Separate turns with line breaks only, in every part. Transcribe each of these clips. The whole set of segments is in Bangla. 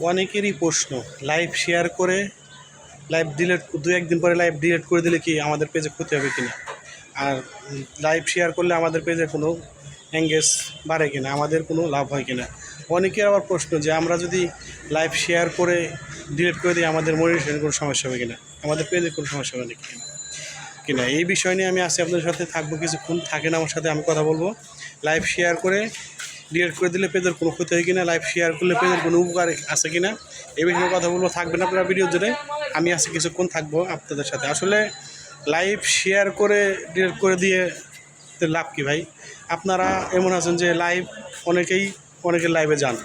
অনেকেরই প্রশ্ন লাইভ শেয়ার করে লাইভ ডিলেট দু একদিন পরে লাইভ ডিলেট করে দিলে কি আমাদের পেজে ক্ষতি হবে কিনা? আর লাইভ শেয়ার করলে আমাদের পেজে কোনো এঙ্গেজ বাড়ে কিনা? আমাদের কোনো লাভ হয় কিনা? অনেকের আবার প্রশ্ন যে, আমরা যদি লাইভ শেয়ার করে ডিলেট করে দিই, আমাদের মনিটরেশনের কোনো সমস্যা হবে কিনা? আমাদের পেজে কোনো সমস্যা হবে নাকি কিনা? এই বিষয় নিয়ে আমি আছি আপনাদের সাথে, থাকব কিছুক্ষণ, থাকেন আমার সাথে, আমি কথা বলব। লাইভ শেয়ার করে ডিলেট করে দিলে পেজের কোনো ক্ষতি হয় কিনা লাইভ শেয়ার করলে পেজের কোনো উপকার আছে কিনা, এই বিষয়ে কথা বলব। থাকবেন আপনারা ভিডিও জুড়ে। আমি আছি কিছুক্ষণ থাকব আপনাদের সাথে। আসলে লাইভ শেয়ার করে ডিলেট করে দিয়ে লাভ কি ভাই? আপনারা এমন আছেন যে লাইভ অনেকেই অনেকে লাইভে যান।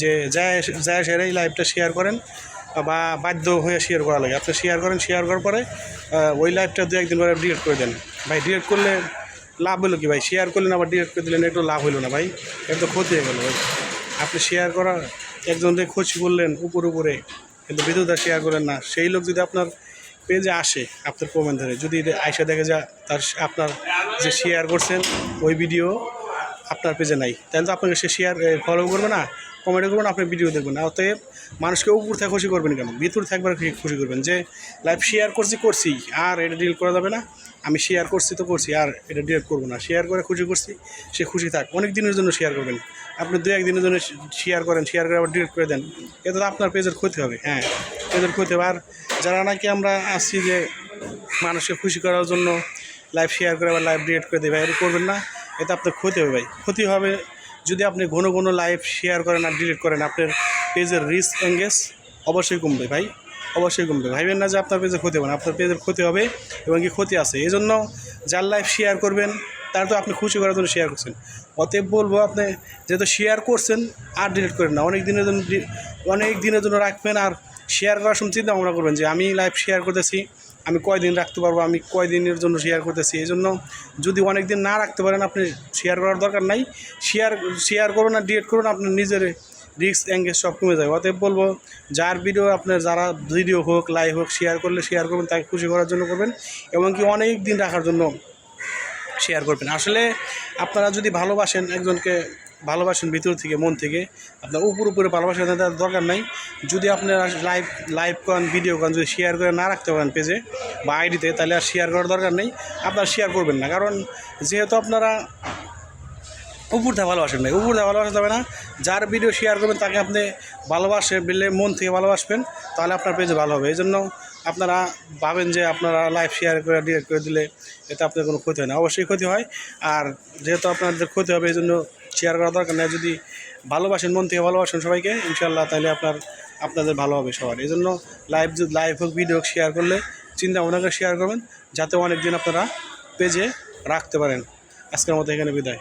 যে যায় যায় সেরাই লাইভটা শেয়ার করেন বা বাধ্য হয়ে শেয়ার করা লাগে। আপনি শেয়ার করেন শেয়ার করার পরে ওই লাইভটা দু একদিন পরে ডিলেট করে দেন। ভাই ডিলেট করলে লাভ হলো কি ভাই? শেয়ার করলেন, আবার ডিলেট করে দিলেন একটু লাভ হলো না ভাই। তো ক্ষতি হয়ে গেলো ভাই। আপনি শেয়ার করা একজনকে খুশি করলেন উপর উপরে, কিন্তু ভিডিওটা শেয়ার করেন না, সেই লোক যদি আপনার পেজে আসে, আপনার কমেন্ট ধরে, যদি আইসা দেখে যা, তার আপনার যে শেয়ার করছেন, ওই ভিডিও আপনার পেজে নাই। তাহলে তো আপনাকে সে শেয়ার ফলো করবে না কমেন্ট করবেন আপনি ভিডিও দেখবেন না। অতএব মানুষকে উপর থেকে খুশি করবেন কেন? ভিতর থাকবার খুশি করবেন যে লাইভ শেয়ার করছি করছি, আর এটা ডিল করা যাবে না। আমি শেয়ার করছি তো করছি, আর এটা ডিলেট করব না। শেয়ার করে খুশি করছি, সে খুশি থাক। অনেক দিনের জন্য শেয়ার করবেন। আপনি দু একদিনের জন্য শেয়ার করেন শেয়ার করে আবার ডিলিট করে দেন। এতে আপনার পেজের ক্ষতি হবে হ্যাঁ পেজের ক্ষতি হবে। আর যারা নাকি আমরা আসছি যে মানুষকে খুশি করার জন্য লাইভ শেয়ার করে আবার লাইভ ডিলিট করে দেবে এটা করবেন না। এতে আপনার ক্ষতি হবে, ভাই। ক্ষতি হবে যদি আপনি ঘন ঘন লাইভ শেয়ার করেন আর ডিলিট করেন, আপনার পেজের রিস্ক এঙ্গেজ অবশ্যই কমবে ভাই, অবশ্যই কমবে। ভাইবেন না যে আপনার পেজে ক্ষতি হবে না, আপনার পেজের ক্ষতি হবে এবং কি ক্ষতি আছে। এই জন্য যার লাইফ শেয়ার করবেন, তার তো আপনি খুশি করার জন্য শেয়ার করছেন। অতএব বলব আপনি, যেহেতু শেয়ার করছেন, আর ডিলিট করেন না। অনেক দিনের জন্য অনেক দিনের জন্য রাখবেন আর শেয়ার করার সময় চিন্তা ভাবনা করবেন যে আমি লাইভ শেয়ার করতেছি, আমি কয়দিন রাখতে পারব, আমি কয়দিনের জন্য শেয়ার করতেছি। এই জন্য যদি অনেক দিন না রাখতে পারেন, আপনি শেয়ার করার দরকার নাই। শেয়ার শেয়ার করুন আর ডিলিট করুন, আপনার নিজের রিস্ক অ্যাঙ্গেজ সব কমে যাবে অতএব বলব, যার ভিডিও আপনার যারা ভিডিও হোক লাইভ হোক শেয়ার করলে শেয়ার করবেন, তাকে খুশি করার জন্য করবেন এবং কি অনেক দিন রাখার জন্য শেয়ার করবেন। আসলে আপনারা যদি ভালোবাসেন একজনকে, ভালোবাসেন ভিতর থেকে, মন থেকে, আপনার উপর উপরে ভালোবাসেন তার দরকার নাই। যদি আপনারা লাইভ লাইভ করেন ভিডিও করেন, যদি শেয়ার করে না রাখতে পারেন পেজে বা আইডিতে তাহলে আর শেয়ার করার দরকার নেই। আপনারা শেয়ার করবেন না। কারণ যেহেতু আপনারা উপর থেকে ভালোবাসেন না উপর থেকে ভালোবাসা যাবে না। যার ভিডিও শেয়ার করবেন, তাকে আপনি ভালোবাসে বললে মন থেকে ভালোবাসবেন, তাহলে আপনার পেজে ভালো হবে। এই জন্য আপনারা ভাবেন যে আপনারা লাইভ শেয়ার করে ডিলেট করে দিলে এতে আপনার কোনো ক্ষতি হয় না। অবশ্যই ক্ষতি হয়। আর যেহেতু আপনাদের ক্ষতি হবে এই জন্য শেয়ার করা দরকার নেই। যদি ভালোবাসেন, মন থেকে ভালোবাসেন সবাইকে ইনশাল্লাহ তাহলে আপনার, আপনাদের ভালো হবে সবার। এই জন্য লাইভ লাইভ হোক ভিডিও হোক শেয়ার করলে চিন্তা ভাবনা করে শেয়ার করবেন, যাতে অনেক দিন আপনারা পেজে রাখতে পারেন। আজকের মতো এখানে বিদায়।